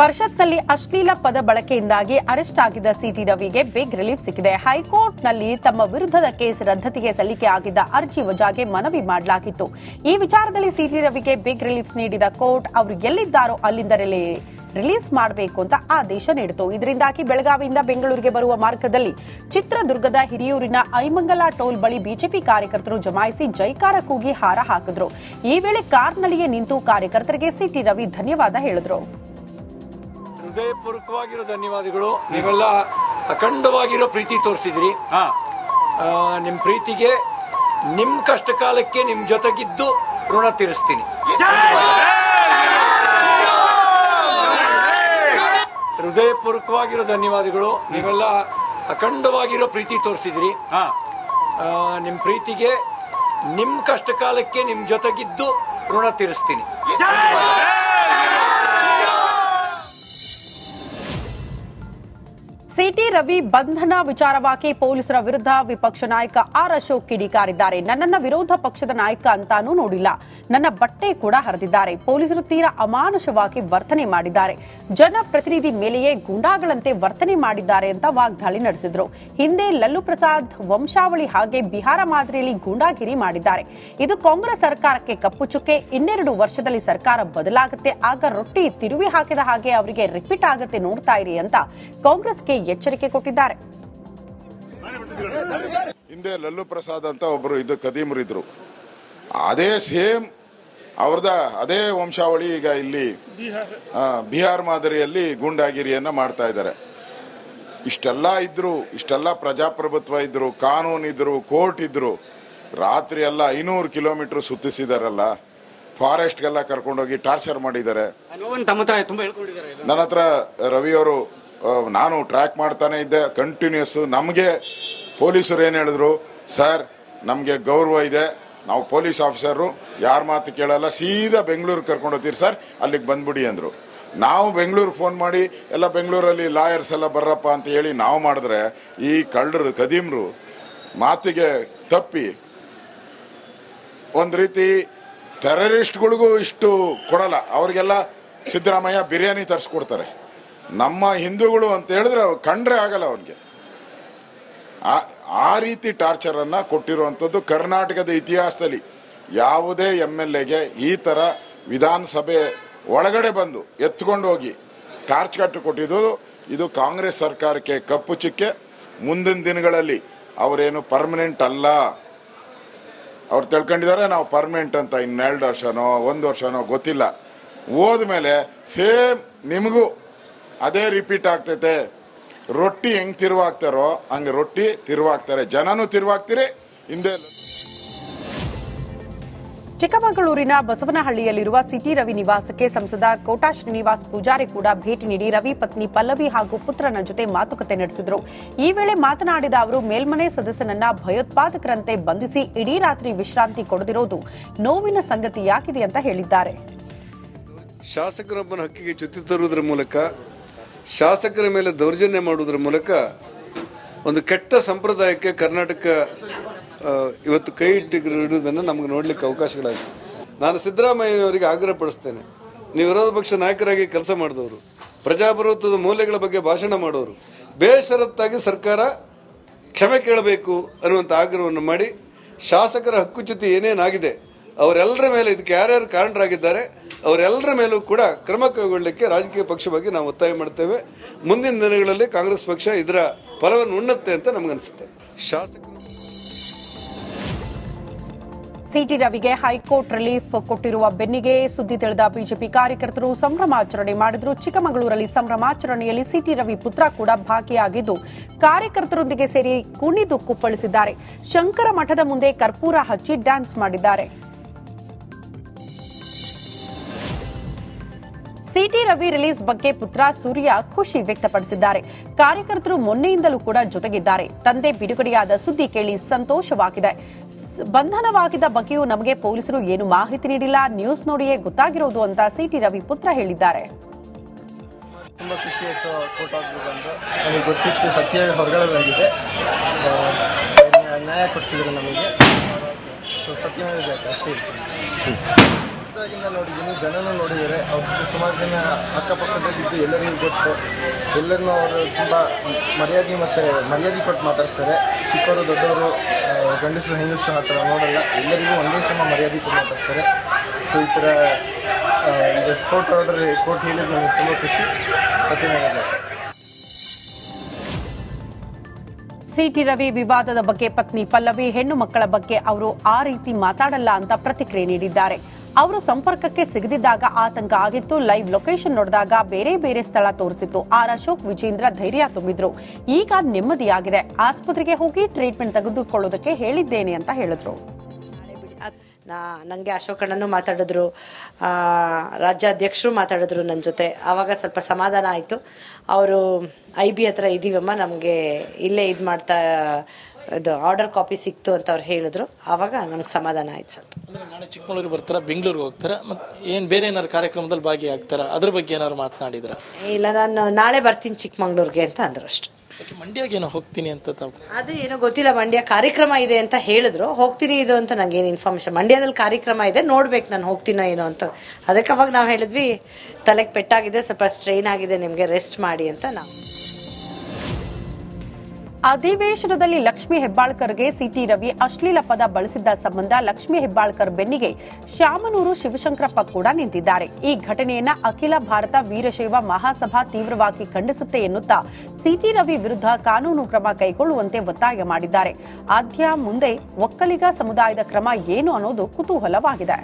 ಪರಿಷತ್ನಲ್ಲಿ ಅಶ್ಲೀಲ ಪದ ಬಳಕೆಯಿಂದಾಗಿ ಅರೆಸ್ಟ್ ಆಗಿದ್ದ ಸಿಟಿ ರವಿಗೆ ಬಿಗ್ ರಿಲೀಫ್ ಸಿಕ್ಕಿದೆ. ಹೈಕೋರ್ಟ್ನಲ್ಲಿ ತಮ್ಮ ವಿರುದ್ಧದ ಕೇಸ್ ರದ್ದತಿಗೆ ಸಲ್ಲಿಕೆ ಆಗಿದ್ದ ಅರ್ಜಿ ವಜಾಗೆ ಮನವಿ ಮಾಡಲಾಗಿತ್ತು. ಈ ವಿಚಾರದಲ್ಲಿ ಸಿಟಿ ರವಿಗೆ ಬಿಗ್ ರಿಲೀಫ್ ನೀಡಿದ ಕೋರ್ಟ್ ಅವರು ಎಲ್ಲಿದ್ದಾರೋ ಅಲ್ಲಿಂದಲೇ ರಿಲೀಸ್ ಮಾಡಬೇಕು ಅಂತ ಆದೇಶ ನೀಡಿತು. ಇದರಿಂದಾಗಿ ಬೆಳಗಾವಿಯಿಂದ ಬೆಂಗಳೂರಿಗೆ ಬರುವ ಮಾರ್ಗದಲ್ಲಿ ಚಿತ್ರದುರ್ಗದ ಹಿರಿಯೂರಿನ ಐಮಂಗಲ ಟೋಲ್ ಬಳಿ ಬಿಜೆಪಿ ಕಾರ್ಯಕರ್ತರು ಜಮಾಯಿಸಿ ಜೈಕಾರ ಕೂಗಿ ಹಾರ ಹಾಕಿದ್ರು. ಈ ವೇಳೆ ಕಾರ್ನಲ್ಲಿಯೇ ನಿಂತು ಕಾರ್ಯಕರ್ತರಿಗೆ ಸಿಟಿ ರವಿ ಧನ್ಯವಾದ ಹೇಳಿದ್ರು. ಹೃದಯಪೂರ್ವಕವಾಗಿರೋ ಧನ್ಯವಾದಗಳು. ನೀವೆಲ್ಲ ಅಖಂಡವಾಗಿರೋ ಪ್ರೀತಿ ತೋರಿಸಿದ್ರಿ. ನಿಮ್ಮ ಪ್ರೀತಿಗೆ ನಿಮ್ಮ ಕಷ್ಟ ಕಾಲಕ್ಕೆ ನಿಮ್ಮ ಜೊತೆಗಿದ್ದು ಋಣ ತೀರಿಸ್ತೀನಿ. ಹೃದಯಪೂರ್ವಕವಾಗಿರೋ ಧನ್ಯವಾದಗಳು. ನೀವೆಲ್ಲ ಅಖಂಡವಾಗಿರೋ ಪ್ರೀತಿ ತೋರಿಸಿದ್ರಿ. ನಿಮ್ಮ ಪ್ರೀತಿಗೆ ನಿಮ್ಮ ಕಷ್ಟ ಕಾಲಕ್ಕೆ ನಿಮ್ಮ ಜೊತೆಗಿದ್ದು ಋಣ ತೀರಿಸ್ತೀನಿ. ಸಿಟಿ ರವಿ ಬಂಧನ ವಿಚಾರವಾಗಿ ಪೊಲೀಸರ ವಿರುದ್ಧ ವಿಪಕ್ಷ ನಾಯಕ ಆರ್ ಅಶೋಕ್ ಕಿಡಿಕಾರಿದ್ದಾರೆ. ನನ್ನನ್ನ ವಿರೋಧ ಪಕ್ಷದ ನಾಯಕ ಅಂತಾನೂ ನೋಡಿಲ್ಲ. ನನ್ನ ಬಟ್ಟೆ ಕೂಡ ಹರಿದಿದ್ದಾರೆ. ಪೊಲೀಸರು ತೀರಾ ಅಮಾನುಷವಾಗಿ ವರ್ತನೆ ಮಾಡಿದ್ದಾರೆ. ಜನಪ್ರತಿನಿಧಿ ಮೇಲೆಯೇ ಗುಂಡಾಗಳಂತೆ ವರ್ತನೆ ಮಾಡಿದ್ದಾರೆ ಅಂತ ವಾಗ್ದಾಳಿ ನಡೆಸಿದ್ರು. ಹಿಂದೆ ಲಲ್ಲು ಪ್ರಸಾದ್ ವಂಶಾವಳಿ ಹಾಗೆ ಬಿಹಾರ ಮಾದರಿಯಲ್ಲಿ ಗೂಂಡಾಗಿರಿ ಮಾಡಿದ್ದಾರೆ. ಇದು ಕಾಂಗ್ರೆಸ್ ಸರ್ಕಾರಕ್ಕೆ ಕಪ್ಪು ಚುಕ್ಕೆ. ಇನ್ನೆರಡು ವರ್ಷದಲ್ಲಿ ಸರ್ಕಾರ ಬದಲಾಗುತ್ತೆ. ಆಗ ರೊಟ್ಟಿ ತಿರುವಿ ಹಾಕಿದ ಹಾಗೆ ಅವರಿಗೆ ರಿಪೀಟ್ ಆಗುತ್ತೆ ನೋಡ್ತಾ ಇರಿ ಅಂತ ಕಾಂಗ್ರೆಸ್ಗೆ ಎಚ್ಚರಿಕೆ ಕೊಟ್ಟಿದ್ದಾರೆ. ಹಿಂದೆ ಲಲ್ಲು ಪ್ರಸಾದ್ ಅಂತ ಒಬ್ಬರು ಇದು ಕದೀಮರು ಇದ್ರು ಅದೇ ಸೇಮ್ ಅವ್ರದ ಅದೇ ವಂಶಾವಳಿ ಈಗ ಇಲ್ಲಿ ಬಿಹಾರ್ ಮಾದರಿಯಲ್ಲಿ ಗೂಂಡಾಗಿರಿಯನ್ನ ಮಾಡ್ತಾ ಇದ್ದಾರೆ. ಇಷ್ಟೆಲ್ಲ ಇದ್ರು ಇಷ್ಟೆಲ್ಲ ಪ್ರಜಾಪ್ರಭುತ್ವ ಇದ್ರು ಕಾನೂನು ಇದ್ರು ಕೋರ್ಟ್ ಇದ್ರು ರಾತ್ರಿ ಎಲ್ಲ ಐನೂರು ಕಿಲೋಮೀಟರ್ ಸುತ್ತಿಸಿದಾರಲ್ಲ ಫಾರೆಸ್ಟ್ಗೆಲ್ಲ ಕರ್ಕೊಂಡೋಗಿ ಟಾರ್ಚರ್ ಮಾಡಿದ್ದಾರೆ. ನನ್ನ ಹತ್ರ ರವಿಯವರು ನಾನು ಟ್ರ್ಯಾಕ್ ಮಾಡ್ತಾನೆ ಇದ್ದೆ ಕಂಟಿನ್ಯೂಸ್ ನಮಗೆ ಪೊಲೀಸರು ಏನು ಹೇಳಿದ್ರು? ಸರ್ ನಮಗೆ ಗೌರವ ಇದೆ. ನಾವು ಪೊಲೀಸ್ ಆಫೀಸರು. ಯಾರ ಮಾತು ಕೇಳಲ್ಲ. ಸೀದಾ ಬೆಂಗಳೂರು ಕರ್ಕೊಂಡು ಹೋಗ್ತೀರಿ. ಸರ್ ಅಲ್ಲಿಗೆ ಬಂದ್ಬಿಡಿ ಅಂದರು. ನಾವು ಬೆಂಗಳೂರು ಫೋನ್ ಮಾಡಿ, ಎಲ್ಲ ಬೆಂಗಳೂರಲ್ಲಿ ಲಾಯರ್ಸ್ ಎಲ್ಲ ಬರ್ರಪ್ಪ ಅಂತ ಹೇಳಿ ನಾವು ಮಾಡಿದ್ರೆ, ಈ ಕಳ್ಳರು, ಕದೀಮ್ರು ಮಾತಿಗೆ ತಪ್ಪಿ ಒಂದು ರೀತಿ ಟೆರರಿಸ್ಟ್ಗಳಿಗೂ ಇಷ್ಟು ಕೊಡಲ್ಲ. ಅವರಿಗೆಲ್ಲ ಸಿದ್ದರಾಮಯ್ಯ ಬಿರಿಯಾನಿ ತರಿಸ್ಕೊಡ್ತಾರೆ. ನಮ್ಮ ಹಿಂದೂಗಳು ಅಂತ ಹೇಳಿದ್ರೆ ಅವ್ರು ಕಂಡ್ರೆ ಆಗಲ್ಲ ಅವ್ರಿಗೆ ಆ- ರೀತಿ ರೀತಿ ಟಾರ್ಚರನ್ನು ಕೊಟ್ಟಿರುವಂಥದ್ದು ಕರ್ನಾಟಕದ ಇತಿಹಾಸದಲ್ಲಿ. ಯಾವುದೇ ಎಂ ಎಲ್ ಎಗೆ ಈ ಥರ ವಿಧಾನಸಭೆ ಒಳಗಡೆ ಬಂದು ಎತ್ಕೊಂಡು ಹೋಗಿ ಟಾರ್ಚ್ ಕಟ್ಟು ಕೊಟ್ಟಿದ್ದು ಇದು ಕಾಂಗ್ರೆಸ್ ಸರ್ಕಾರಕ್ಕೆ ಕಪ್ಪು ಚಿಕ್ಕೆ. ಮುಂದಿನ ದಿನಗಳಲ್ಲಿ ಅವರೇನು ಪರ್ಮನೆಂಟ್ ಅಲ್ಲ. ಅವ್ರು ತಿಳ್ಕೊಂಡಿದ್ದಾರೆ ನಾವು ಪರ್ಮನೆಂಟ್ ಅಂತ ಇನ್ನೆರಡು ವರ್ಷನೋ, ಒಂದು ವರ್ಷನೋ ಗೊತ್ತಿಲ್ಲ. ಹೋದ್ಮೇಲೆ ಸೇಮ್ ನಿಮಗೂ ಅದೇ ರಿಪೀಟ್ ಆಗ್ತೈತೆ. ರೊಟ್ಟಿ ಹೆಂಗ್ ತಿರುವಾಗ್ತಾರೋ ಹಂಗೆ ರೊಟ್ಟಿ ತಿರುವಾಗ್ತಾರೆ. ಜನನು ತಿರುವಾಗ್ತೀರಿ ಹಿಂದೆ ಚಿಕ್ಕಮಗಳೂರಿನ ಬಸವನಹಳ್ಳಿಯಲ್ಲಿರುವ ಸಿಟಿ ರವಿ ನಿವಾಸಕ್ಕೆ ಸಂಸದ ಕೋಟಾ ಶ್ರೀನಿವಾಸ್ ಪೂಜಾರಿ ಕೂಡ ಭೇಟಿ ನೀಡಿ ರವಿ ಪತ್ನಿ ಪಲ್ಲವಿ ಹಾಗೂ ಪುತ್ರನ ಜೊತೆ ಮಾತುಕತೆ ನಡೆಸಿದರು. ಈ ವೇಳೆ ಮಾತನಾಡಿದ ಅವರು ಮೇಲ್ಮನೆ ಸದಸ್ಯನನ್ನ ಭಯೋತ್ಪಾದಕರಂತೆ ಬಂಧಿಸಿ ಇಡೀ ರಾತ್ರಿ ವಿಶ್ರಾಂತಿ ಕೊಡದಿರೋದು ನೋವಿನ ಸಂಗತಿಯಾಗಿದೆ ಅಂತ ಹೇಳಿದ್ದಾರೆ. ಶಾಸಕರೊಬ್ಬನ ಹಕ್ಕಿಗೆ ಚ್ಯುತಿ ತರುವುದರ ಮೂಲಕ ಶಾಸಕರ ಮೇಲೆ ದೌರ್ಜನ್ಯ ಮಾಡುವುದರ ಮೂಲಕ ಒಂದು ಕೆಟ್ಟ ಸಂಪ್ರದಾಯಕ್ಕೆ ಕರ್ನಾಟಕ ಇವತ್ತು ಕೈ ಇಟ್ಟಿರುವುದನ್ನು ನಮಗೆ ನೋಡಲಿಕ್ಕೆ ಅವಕಾಶಗಳಾಗಿದೆ ನಾನು ಸಿದ್ದರಾಮಯ್ಯನವರಿಗೆ ಆಗ್ರಹ ಪಡಿಸ್ತೇನೆ. ನೀವು ವಿರೋಧ ಪಕ್ಷ ನಾಯಕರಾಗಿ ಕೆಲಸ ಮಾಡಿದವರು, ಪ್ರಜಾಪ್ರಭುತ್ವದ ಮೌಲ್ಯಗಳ ಬಗ್ಗೆ ಭಾಷಣ ಮಾಡೋರು, ಬೇಷರತ್ತಾಗಿ ಸರ್ಕಾರ ಕ್ಷಮೆ ಕೇಳಬೇಕು ಅನ್ನುವಂಥ ಆಗ್ರಹವನ್ನು ಮಾಡಿ, ಶಾಸಕರ ಹಕ್ಕುಚ್ಯುತಿ ಏನೇನಾಗಿದೆ, ಅವರೆಲ್ಲರ ಮೇಲೆ ಇದಕ್ಕೆ ಯಾರ್ಯಾರು ಕಾರಣರಾಗಿದ್ದಾರೆ ಅವರೆಲ್ಲರ ಮೇಲೂ ಕೂಡ ಕ್ರಮ ಕೈಗೊಳ್ಳಲಿಕ್ಕೆ ರಾಜಕೀಯ ಪಕ್ಷವಾಗಿ ನಾವು ಒತ್ತಾಯ ಮಾಡ್ತೇವೆ. ಮುಂದಿನ ದಿನಗಳಲ್ಲಿ ಕಾಂಗ್ರೆಸ್ ಪಕ್ಷ ಇದರ ಫಲವನ್ನು ಉಣ್ಣುತ್ತೆ ಅಂತ ನಮಗನ್ಸುತ್ತೆ. ಶಾಸಕರು ಸಿಟಿ ರವಿಗೆ ಹೈಕೋರ್ಟ್ ರಿಲೀಫ್ ಕೊಟ್ಟಿರುವ ಬೆನ್ನಿಗೆ ಸುದ್ದಿ ತಿಳಿದ ಬಿಜೆಪಿ ಕಾರ್ಯಕರ್ತರು ಸಂಭ್ರಮಾಚರಣೆ ಮಾಡಿದ್ರು. ಚಿಕ್ಕಮಗಳೂರಲ್ಲಿ ಸಂಭ್ರಮಾಚರಣೆಯಲ್ಲಿ ಸಿಟಿ ರವಿ ಪುತ್ರ ಕೂಡ ಭಾಗಿಯಾಗಿದ್ದು, ಕಾರ್ಯಕರ್ತರೊಂದಿಗೆ ಸೇರಿ ಕುಣಿದು ಕುಪ್ಪಳಿಸಿದ್ದಾರೆ. ಶಂಕರ ಮಠದ ಮುಂದೆ ಕರ್ಪೂರ ಹಚ್ಚಿ ಡ್ಯಾನ್ಸ್ ಮಾಡಿದ್ದಾರೆ. ಸಿಟಿ ರವಿ ರಿಲೀಸ್ ಬಗ್ಗೆ ಪುತ್ರ ಸೂರ್ಯ ಖುಷಿ ವ್ಯಕ್ತಪಡಿಸಿದ್ದಾರೆ. ಕಾರ್ಯಕರ್ತರು ಮೊನ್ನೆಯಿಂದಲೂ ಕೂಡ ಜೊತೆಗಿದ್ದಾರೆ. ತಂದೆ ಬಿಡುಗಡೆಯಾದ ಸುದ್ದಿ ಕೇಳಿ ಸಂತೋಷವಾಗಿದೆ. ಬಂಧನವಾಗಿದ್ದ ಬಗ್ಗೆಯೂ ನಮಗೆ ಪೊಲೀಸರು ಏನು ಮಾಹಿತಿ ನೀಡಿಲ್ಲ. ನ್ಯೂಸ್ ನೋಡಿಯೇ ಗೊತ್ತಾಗಿರೋದು ಅಂತ ಸಿಟಿ ರವಿ ಪುತ್ರ ಹೇಳಿದ್ದಾರೆ. ತುಂಬ ಖುಷಿ ಆಯಿತು ನಮಗೆ ಸತ್ಯ ಹೊರಗಡೆ ನಮಗೆ. ಸೊ ಅಷ್ಟೇ ಚಿಕ್ಕದಾಗಿಂದ ನೋಡಿದ್ದೀನಿ ಜನನೂ ನೋಡಿದರೆ ಅವ್ರ ಸುಮಾರು ಜನ ಅಕ್ಕಪಕ್ಕದಲ್ಲಿದ್ದು ಎಲ್ಲರಿಗೂ ಗೊತ್ತು. ಎಲ್ಲರನ್ನೂ ಅವರು ತುಂಬ ಮರ್ಯಾದೆ ಮತ್ತು ಮರ್ಯಾದೆ ಕೊಟ್ಟು ಮಾತಾಡ್ತಾರೆ ಚಿಕ್ಕವರು, ದೊಡ್ಡವರು ಗಂಡಸರು, ಹೆಂಗಸರು ಆ ಥರ ನೋಡಲ್ಲ. ಎಲ್ಲರಿಗೂ ಒಂದೇ ಸಮ ಮರ್ಯಾದೆ ಕೊಟ್ಟು ಮಾತಾಡ್ತಾರೆ ಸೊ ಈ ಥರ ಇದು ಕೋರ್ಟ್ ಆರ್ಡರ್ ಕೋರ್ಟ್ ಹೇಳಿದ್ದು ನನಗೆ ತುಂಬ ಖುಷಿ. ಸತ್ಯನಾರಾಯಣ ಸಿಟಿ ರವಿ ವಿವಾದದ ಬಗ್ಗೆ ಪತ್ನಿ ಪಲ್ಲವಿ ಹೆಣ್ಣು ಮಕ್ಕಳ ಬಗ್ಗೆ ಅವರು ಆ ರೀತಿ ಮಾತಾಡಲ್ಲ ಅಂತ ಪ್ರತಿಕ್ರಿಯೆ ನೀಡಿದ್ದಾರೆ. ಅವರು ಸಂಪರ್ಕಕ್ಕೆ ಸಿಗದಿದ್ದಾಗ ಆತಂಕ ಆಗಿತ್ತು. ಲೈವ್ ಲೊಕೇಶನ್ ನೋಡಿದಾಗ ಬೇರೆ ಬೇರೆ ಸ್ಥಳ ತೋರಿಸಿತ್ತು. ಆರ್ ಅಶೋಕ್, ವಿಜೇಂದ್ರ ಧೈರ್ಯ ತುಂಬಿದ್ರು. ಈಗ ನೆಮ್ಮದಿಯಾಗಿದೆ. ಆಸ್ಪತ್ರೆಗೆ ಹೋಗಿ ಟ್ರೀಟ್ಮೆಂಟ್ ತೆಗೆದುಕೊಳ್ಳೋದಕ್ಕೆ ಹೇಳಿದ್ದೇನೆ ಅಂತ ಹೇಳಿದ್ರು. ನಾ ನನಗೆ ಅಶೋಕಣ್ಣನು ಮಾತಾಡಿದ್ರು ರಾಜ್ಯಾಧ್ಯಕ್ಷರು ಮಾತಾಡಿದ್ರು ನನ್ನ ಜೊತೆ. ಆವಾಗ ಸ್ವಲ್ಪ ಸಮಾಧಾನ ಆಯಿತು. ಅವರು ಐ ಬಿ ಹತ್ರ ಇದ್ದೀವಮ್ಮ ನಮಗೆ ಇಲ್ಲೇ ಇದು ಮಾಡ್ತಾ ಇದು ಆರ್ಡರ್ ಕಾಪಿ ಸಿಕ್ತು ಅಂತ ಅವ್ರು ಹೇಳಿದ್ರು. ಆವಾಗ ನನಗೆ ಸಮಾಧಾನ ಆಯ್ತು ಸ್ವಲ್ಪ ಅಂದ್ರೆ ನಾಳೆ ಚಿಕ್ಕಮಗಳೂರಿಗೆ ಬರ್ತಾರ ಬೆಂಗಳೂರಿಗೆ ಹೋಗ್ತಾರ ಮತ್ತೆ ಏನು ಬೇರೆ ಏನಾದ್ರು ಕಾರ್ಯಕ್ರಮದಲ್ಲಿ ಭಾಗಿಯಾಗ್ತಾರ? ಅದ್ರ ಬಗ್ಗೆ ಏನಾದ್ರು ಮಾತನಾಡಿದ್ರ? ಇಲ್ಲ ನಾನು ನಾಳೆ ಬರ್ತೀನಿ ಚಿಕ್ಕಮಂಗ್ಳೂರಿಗೆ ಅಂತ ಅಂದ್ರು ಅಷ್ಟು. ಏನೋ ಹೋಗ್ತೀನಿ ಅಂತ ತಾವು? ಅದು ಏನೋ ಗೊತ್ತಿಲ್ಲ, ಮಂಡ್ಯ ಕಾರ್ಯಕ್ರಮ ಇದೆ ಅಂತ ಹೇಳಿದ್ರು. ಹೋಗ್ತೀನಿ ಇದು ಅಂತ ನಂಗೇನು ಇನ್ಫಾರ್ಮೇಷನ್ ಮಂಡ್ಯದಲ್ಲಿ ಕಾರ್ಯಕ್ರಮ ಇದೆ, ನೋಡ್ಬೇಕು ನಾನು ಹೋಗ್ತೀನೋ ಏನೋ ಅಂತ. ಅದಕ್ಕೆ ಅವಾಗ ನಾವು ಹೇಳಿದ್ವಿ, ತಲೆಗೆ ಪೆಟ್ಟಾಗಿದೆ, ಸ್ವಲ್ಪ ಸ್ಟ್ರೈನ್ ಆಗಿದೆ, ನಿಮಗೆ ರೆಸ್ಟ್ ಮಾಡಿ ಅಂತ ನಾವು. ಅಧಿವೇಶನದಲ್ಲಿ ಲಕ್ಷ್ಮಿ ಹೆಬ್ಬಾಳ್ಕರ್ಗೆ ಸಿಟಿ ರವಿ ಅಶ್ಲೀಲ ಪದ ಬಳಸಿದ್ದ ಸಂಬಂಧ ಲಕ್ಷ್ಮಿ ಹೆಬ್ಬಾಳ್ಕರ್ ಬೆನ್ನಿಗೆ ಶಾಮನೂರು ಶಿವಶಂಕರಪ್ಪ ಕೂಡ ನಿಂತಿದ್ದಾರೆ. ಈ ಘಟನೆಯನ್ನ ಅಖಿಲ ಭಾರತ ವೀರಶೈವ ಮಹಾಸಭಾ ತೀವ್ರವಾಗಿ ಖಂಡಿಸುತ್ತೆ ಎನ್ನುತ್ತಾ ಸಿಟಿ ರವಿ ವಿರುದ್ಧ ಕಾನೂನು ಕ್ರಮ ಕೈಗೊಳ್ಳುವಂತೆ ಒತ್ತಾಯ ಮಾಡಿದ್ದಾರೆ. ಆದ್ಯ ಮುಂದೆ ಒಕ್ಕಲಿಗ ಸಮುದಾಯದ ಕ್ರಮ ಏನು ಅನ್ನೋದು ಕುತೂಹಲವಾಗಿದೆ.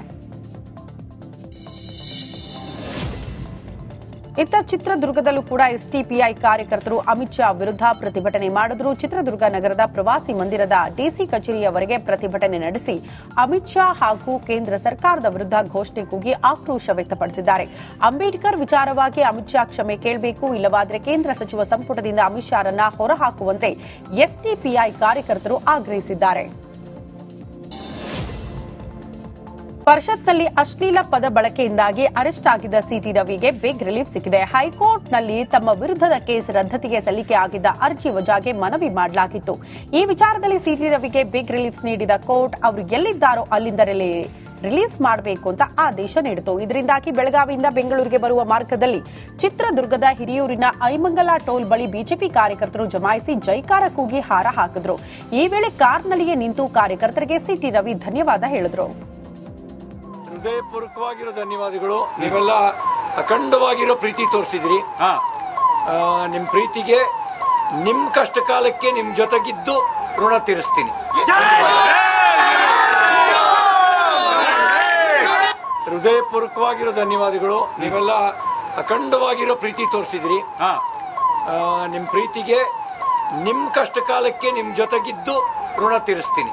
ಇತ್ತ ಚಿತ್ರದುರ್ಗದಲ್ಲೂ ಕೂಡ ಎಸ್ಟಿಪಿಐ ಕಾರ್ಯಕರ್ತರು ಅಮಿತ್ ಶಾ ವಿರುದ್ಧ ಪ್ರತಿಭಟನೆ ಮಾಡಿದ್ರು. ಚಿತ್ರದುರ್ಗ ನಗರದ ಪ್ರವಾಸಿ ಮಂದಿರದ ಡಿಸಿ ಕಚೇರಿಯವರೆಗೆ ಪ್ರತಿಭಟನೆ ನಡೆಸಿ ಅಮಿತ್ ಶಾ ಹಾಗೂ ಕೇಂದ್ರ ಸರ್ಕಾರದ ವಿರುದ್ಧ ಘೋಷಣೆ ಕೂಗಿ ಆಕ್ರೋಶ ವ್ಯಕ್ತಪಡಿಸಿದ್ದಾರೆ. ಅಂಬೇಡ್ಕರ್ ವಿಚಾರವಾಗಿ ಅಮಿತ್ ಶಾ ಕ್ಷಮೆ ಕೇಳಬೇಕು, ಇಲ್ಲವಾದರೆ ಕೇಂದ್ರ ಸಚಿವ ಸಂಪುಟದಿಂದ ಅಮಿತ್ ಶಾರನ್ನ ಹೊರಹಾಕುವಂತೆ ಎಸ್ಟಿಪಿಐ ಕಾರ್ಯಕರ್ತರು ಆಗ್ರಹಿಸಿದ್ದಾರೆ. ಪರಿಷತ್ನಲ್ಲಿ ಅಶ್ಲೀಲ ಪದ ಬಳಕೆಯಿಂದಾಗಿ ಅರೆಸ್ಟ್ ಆಗಿದ್ದ ಸಿಟಿ ರವಿಗೆ ಬಿಗ್ ರಿಲೀಫ್ ಸಿಕ್ಕಿದೆ. ಹೈಕೋರ್ಟ್ನಲ್ಲಿ ತಮ್ಮ ವಿರುದ್ಧದ ಕೇಸ್ ರದ್ದತಿಗೆ ಸಲ್ಲಿಕೆ ಆಗಿದ್ದ ಅರ್ಜಿ ವಜಾಗೆ ಮನವಿ ಮಾಡಲಾಗಿತ್ತು. ಈ ವಿಚಾರದಲ್ಲಿ ಸಿಟಿ ರವಿಗೆ ಬಿಗ್ ರಿಲೀಫ್ ನೀಡಿದ ಕೋರ್ಟ್ ಅವರು ಎಲ್ಲಿದ್ದಾರೋ ಅಲ್ಲಿಂದಲೇ ರಿಲೀಸ್ ಮಾಡಬೇಕು ಅಂತ ಆದೇಶ ನೀಡಿತು. ಇದರಿಂದಾಗಿ ಬೆಳಗಾವಿಯಿಂದ ಬೆಂಗಳೂರಿಗೆ ಬರುವ ಮಾರ್ಗದಲ್ಲಿ ಚಿತ್ರದುರ್ಗದ ಹಿರಿಯೂರಿನ ಐಮಂಗಲ ಟೋಲ್ ಬಳಿ ಬಿಜೆಪಿ ಕಾರ್ಯಕರ್ತರು ಜಮಾಯಿಸಿ ಜೈಕಾರ ಕೂಗಿ ಹಾರ ಹಾಕಿದ್ರು. ಈ ವೇಳೆ ಕಾರ್ನಲ್ಲಿಯೇ ನಿಂತು ಕಾರ್ಯಕರ್ತರಿಗೆ ಸಿಟಿ ರವಿ ಧನ್ಯವಾದ ಹೇಳಿದ್ರು. ಹೃದಯಪೂರ್ವಕವಾಗಿರೋ ಧನ್ಯವಾದಗಳು. ನೀವೆಲ್ಲ ಅಖಂಡವಾಗಿರೋ ಪ್ರೀತಿ ತೋರಿಸಿದ್ರಿ. ನಿಮ್ಮ ಪ್ರೀತಿಗೆ ನಿಮ್ಮ ಕಷ್ಟ ಕಾಲಕ್ಕೆ ನಿಮ್ಮ ಜೊತೆಗಿದ್ದು ಋಣ ತೀರಿಸ್ತೀನಿ. ಹೃದಯಪೂರ್ವಕವಾಗಿರೋ ಧನ್ಯವಾದಗಳು. ನೀವೆಲ್ಲ ಅಖಂಡವಾಗಿರೋ ಪ್ರೀತಿ ತೋರಿಸಿದ್ರಿ. ನಿಮ್ಮ ಪ್ರೀತಿಗೆ ನಿಮ್ಮ ಕಷ್ಟ ಕಾಲಕ್ಕೆ ನಿಮ್ಮ ಜೊತೆಗಿದ್ದು ಋಣ ತೀರಿಸ್ತೀನಿ.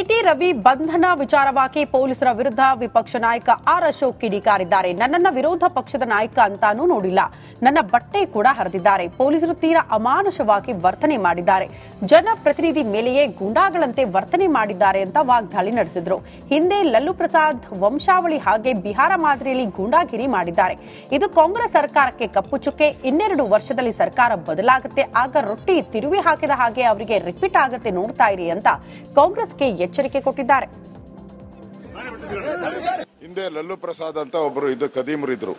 ಸಿಟಿ ರವಿ ಬಂಧನ ವಿಚಾರವಾಗಿ ಪೊಲೀಸರ ವಿರುದ್ಧ ವಿಪಕ್ಷ ನಾಯಕ ಆರ್ ಅಶೋಕ್ ಕಿಡಿಕಾರಿದ್ದಾರೆ. ನನ್ನನ್ನ ವಿರೋಧ ಪಕ್ಷದ ನಾಯಕ ಅಂತಾನೂ ನೋಡಿಲ್ಲ. ನನ್ನ ಬಟ್ಟೆ ಕೂಡ ಹರಿದಿದ್ದಾರೆ. ಪೊಲೀಸರು ತೀರಾ ಅಮಾನುಷವಾಗಿ ವರ್ತನೆ ಮಾಡಿದ್ದಾರೆ. ಜನಪ್ರತಿನಿಧಿ ಮೇಲೆಯೇ ಗುಂಡಾಗಳಂತೆ ವರ್ತನೆ ಮಾಡಿದ್ದಾರೆ ಅಂತ ವಾಗ್ದಾಳಿ ನಡೆಸಿದ್ರು. ಹಿಂದೆ ಲಲ್ಲು ಪ್ರಸಾದ್, ವಂಶಾವಳಿ ಹಾಗೆ ಬಿಹಾರ ಮಾದರಿಯಲ್ಲಿ ಗೂಂಡಾಗಿರಿ ಮಾಡಿದ್ದಾರೆ. ಇದು ಕಾಂಗ್ರೆಸ್ ಸರ್ಕಾರಕ್ಕೆ ಕಪ್ಪು ಚುಕ್ಕೆ. ಇನ್ನೆರಡು ವರ್ಷದಲ್ಲಿ ಸರ್ಕಾರ ಬದಲಾಗುತ್ತೆ. ಆಗ ರೊಟ್ಟಿ ತಿರುವಿ ಹಾಕಿದ ಹಾಗೆ ಅವರಿಗೆ ರಿಪೀಟ್ ಆಗುತ್ತೆ ನೋಡ್ತಾ ಇರಿ ಅಂತ ಕಾಂಗ್ರೆಸ್ಗೆ ಎಚ್ಚರಿಕೆ ಕೊಟ್ಟಿದ್ದಾರೆ. ಹಿಂದೆ ಲಲ್ಲು ಪ್ರಸಾದ್ ಅಂತ ಒಬ್ರು ಇದು ಕದೀಮರು ಇದ್ರು